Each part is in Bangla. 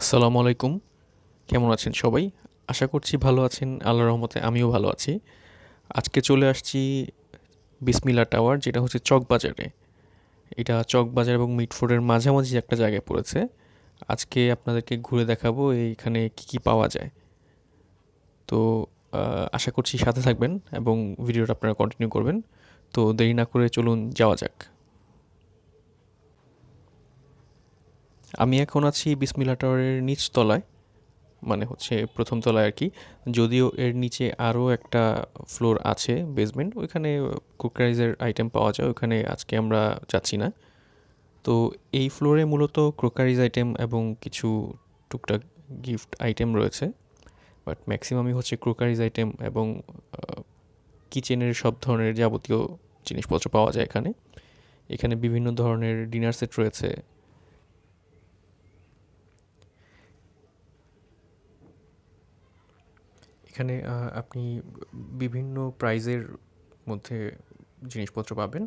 আসসালামু আলাইকুম। কেমন আছেন সবাই? আশা করছি ভালো আছেন। আল্লাহর রহমতে আমিও ভালো আছি। আজকে চলে আসছি বিসমিল্লা টাওয়ার, যেটা হচ্ছে চকবাজারে। এটা চকবাজার এবং মিটফোর্ডের মাঝামাঝি একটা জায়গায় পড়েছে। আজকে আপনাদেরকে ঘুরে দেখাবো এইখানে কি কি পাওয়া যায়। তো আশা করছি সাথে থাকবেন এবং ভিডিওটা আপনারা কন্টিনিউ করবেন। তো দেরি না করে চলুন যাওয়া যাক। আমি এখন আছি বিসমিল্লা টাওয়ারের নিচ তলায় মানে হচ্ছে প্রথম তলায় আর কি যদিও এর নিচে আরও একটা ফ্লোর আছে বেসমেন্ট ওইখানে ক্রোকারাইজের আইটেম পাওয়া যায়, ওইখানে আজকে আমরা যাচ্ছি না। তো এই ফ্লোরে মূলত ক্রোকারিজ আইটেম এবং কিছু টুকটাক গিফট আইটেম রয়েছে। বাট ম্যাক্সিমামই হচ্ছে ক্রোকারিজ আইটেম এবং কিচেনের সব ধরনের যাবতীয় জিনিসপত্র পাওয়া যায় এখানে। এখানে বিভিন্ন ধরনের ডিনার সেট রয়েছে এখানে আপনি বিভিন্ন প্রাইজের মধ্যে জিনিসপত্র পাবেন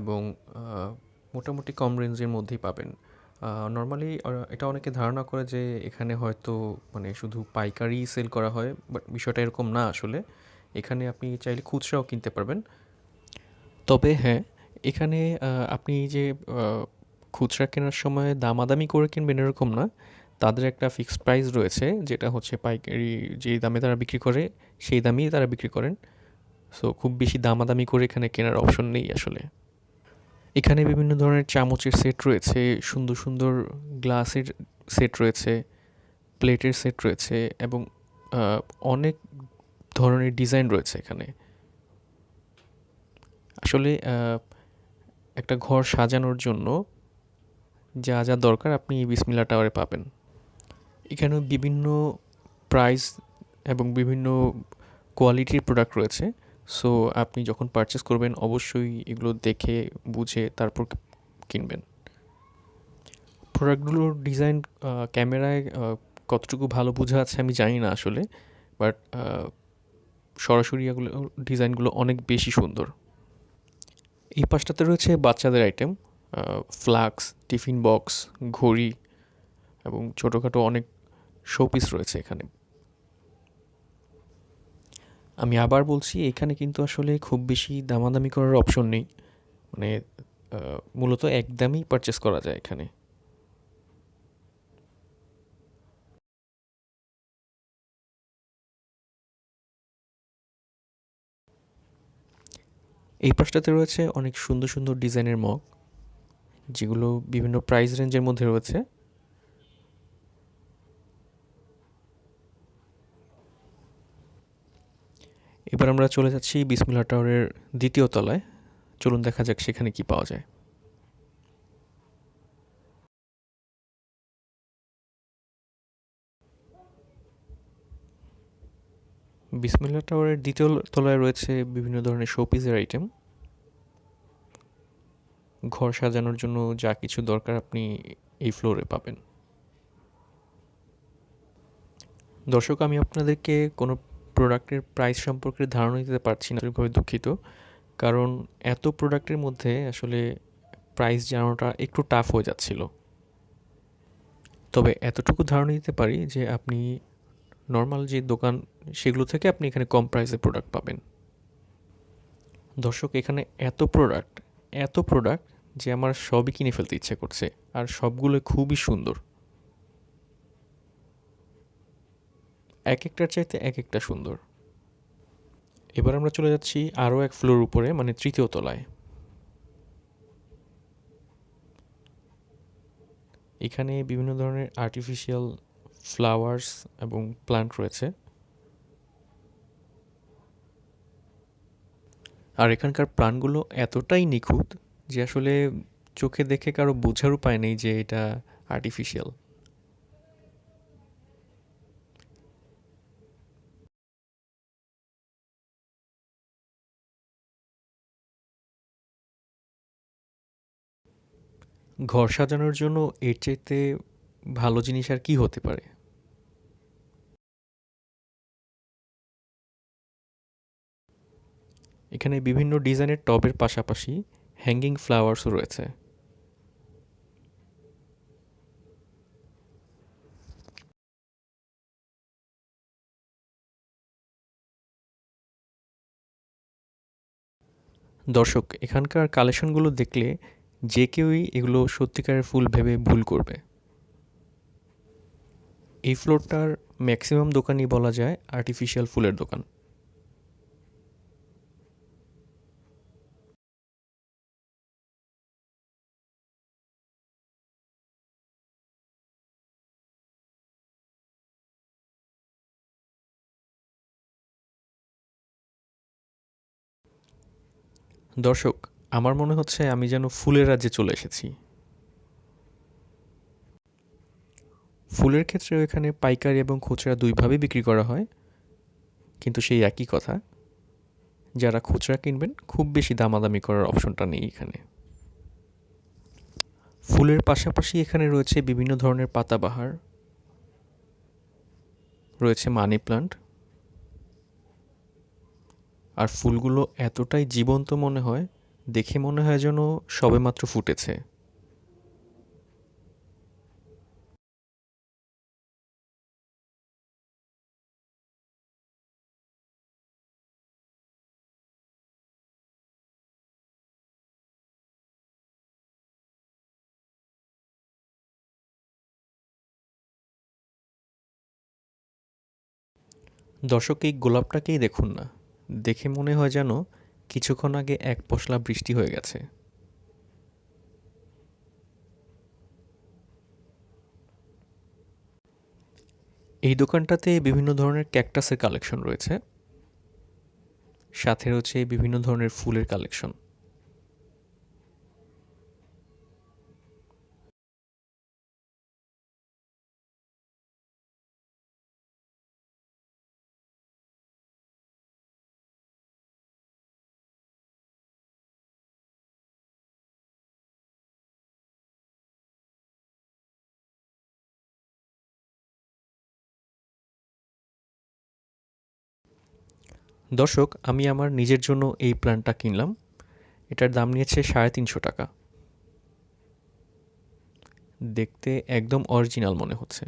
এবং মোটামুটি কম রেঞ্জের মধ্যেই পাবেন। নর্মালি এটা অনেকে ধারণা করে যে এখানে হয়তো মানে শুধু পাইকারি সেল করা হয়, বাট বিষয়টা এরকম না আসলে। এখানে আপনি চাইলে খুচরাও কিনতে পারবেন। তবে হ্যাঁ এখানে আপনি যে খুচরা কেনার সময় দামাদামি করে কিনবেন এরকম না। তাদের একটা ফিক্সড প্রাইস রয়েছে, যেটা হচ্ছে পাইকারি যে দামে তারা বিক্রি করে, সেই দামেই তারা বিক্রি করেন। সো খুব বেশি দামাদামি করে এখানে কেনার অপশন নেই আসলে। এখানে বিভিন্ন ধরনের চামচের সেট রয়েছে, সুন্দর সুন্দর গ্লাসের সেট রয়েছে প্লেটের সেট রয়েছে, এবং অনেক ধরনের ডিজাইন রয়েছে এখানে। আসলে একটা ঘর সাজানোর জন্য যা যা দরকার আপনি এই বিসমিল্লা টাওয়ারে পাবেন। এখানে বিভিন্ন প্রাইস এবং বিভিন্ন কোয়ালিটির প্রোডাক্ট রয়েছে। সো আপনি যখন পারচেস করবেন, অবশ্যই এগুলো দেখে, বুঝে, তারপর কিনবেন। প্রোডাক্টগুলোর ডিজাইন ক্যামেরায় কতটুকু ভালো বোঝা আছে আমি জানি না আসলে বাট সরাসরি এগুলো ডিজাইনগুলো অনেক বেশি সুন্দর। এই পাশটাতে রয়েছে বাচ্চাদের আইটেম ফ্লাক্স টিফিন বক্স ঘড়ি এবং ছোটোখাটো অনেক শোপিস রয়েছে এখানে। আমি আবার বলছি, এখানে কিন্তু আসলে খুব বেশি দামাদামি করার অপশন নেই। মানে মূলত একদমই পারচেস করা যায় এখানে। এই পাশটাতে রয়েছে অনেক সুন্দর সুন্দর ডিজাইনের মগ, যেগুলো বিভিন্ন প্রাইস রেঞ্জের মধ্যে রয়েছে। এবার আমরা চলে যাচ্ছি বিসমিল্লা টাওয়ারের দ্বিতীয় তলায়। চলুন দেখা যাক সেখানে কি পাওয়া যায়। বিসমিল্লা টাওয়ারের দ্বিতীয় তলায় রয়েছে বিভিন্ন ধরনের শোপিসের আইটেম ঘর সাজানোর জন্য যা কিছু দরকার আপনি এই ফ্লোরে পাবেন। দর্শক, আমি আপনাদেরকে কোনো প্রোডাক্টের প্রাইস সম্পর্কে ধারণা দিতে পারছি না, খুবই দুঃখিত। কারণ এত প্রোডাক্টের মধ্যে আসলে প্রাইস জানানোটা একটু টাফ হয়ে যাচ্ছিল। তবে এতটুকু ধারণা দিতে পারি যে আপনি নর্মাল যে দোকান, সেগুলো থেকে আপনি এখানে কম প্রাইসে প্রোডাক্ট পাবেন। দর্শক, এখানে এত প্রোডাক্ট এত প্রোডাক্ট যে আমার সবই কিনে ফেলতে ইচ্ছে করছে। আর সবগুলো খুবই সুন্দর। এক একটার চাইতে এক একটা সুন্দর। এবার আমরা চলে যাচ্ছি আরও এক ফ্লোর উপরে মানে তৃতীয় তলায়। এখানে বিভিন্ন ধরনের আর্টিফিশিয়াল ফ্লাওয়ার্স এবং প্লান্ট রয়েছে। আর এখানকার প্লান্টগুলো এতটাই নিখুঁত যে আসলে চোখে দেখে কারও বোঝার উপায় নেই যে এটা আর্টিফিশিয়াল ঘর সাজানোর জন্য এর চাইতে ভালো জিনিস আর কি হতে পারে? এখানে বিভিন্ন ডিজাইনের টবের পাশাপাশি হ্যাঙ্গিং ফ্লাওয়ার্সও রয়েছে। দর্শক, এখানকার কালেকশনগুলো দেখলে যে কেউই এগুলো সত্যিকারের ফুল ভেবে ভুল করবে। এই ফ্লোরটার ম্যাক্সিমাম দোকানই বলা যায় আর্টিফিশিয়াল ফুলের দোকান। দর্শক আমার মনে হচ্ছে আমি যেন ফুলের রাজ্যে চলে এসেছি। ফুলের ক্ষেত্রেও এখানে পাইকারি এবং খুচরা দুইভাবে বিক্রি করা হয়। কিন্তু সেই একই কথা, যারা খুচরা কিনবেন, খুব বেশি দামাদামি করার অপশনটা নেই এখানে। ফুলের পাশাপাশি এখানে রয়েছে বিভিন্ন ধরনের পাতাবাহার, রয়েছে মানি প্লান্ট। আর ফুলগুলো এতটাই জীবন্ত মনে হয় দেখে মনে হয় যেন সবেমাত্র ফুটেছে। দর্শক, এই গোলাপটাকেই দেখুন না। দেখে মনে হয় যেন কিছুক্ষণ আগে এক পশলা বৃষ্টি হয়ে গেছে। এই দোকানটাতে বিভিন্ন ধরনের ক্যাকটাসের কালেকশন রয়েছে। সাথে রয়েছে বিভিন্ন ধরনের ফুলের কালেকশন। দর্শক, আমি আমার নিজের জন্য এই প্ল্যানটা কিনলাম। এটার দাম নিয়েছে সাড়ে তিনশো টাকা। দেখতে একদম অরিজিনাল মনে হচ্ছে।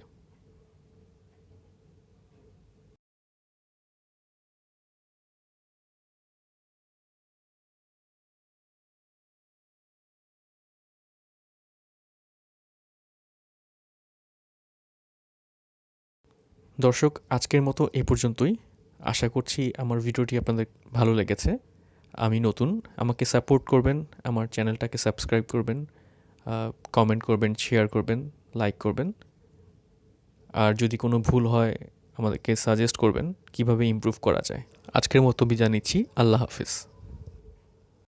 দর্শক, আজকের মতো এ পর্যন্তই। আশা করছি আমার ভিডিওটি আপনাদের ভালো লেগেছে। আমি নতুন, আমাকে সাপোর্ট করবেন, আমার চ্যানেলটাকে সাবস্ক্রাইব করবেন কমেন্ট করবেন শেয়ার করবেন লাইক করবেন। আর যদি কোনো ভুল হয়, আমাদেরকে সাজেস্ট করবেন কীভাবে ইমপ্রুভ করা যায়। আজকের মতো বি নিচ্ছি, আল্লাহ হাফিজ।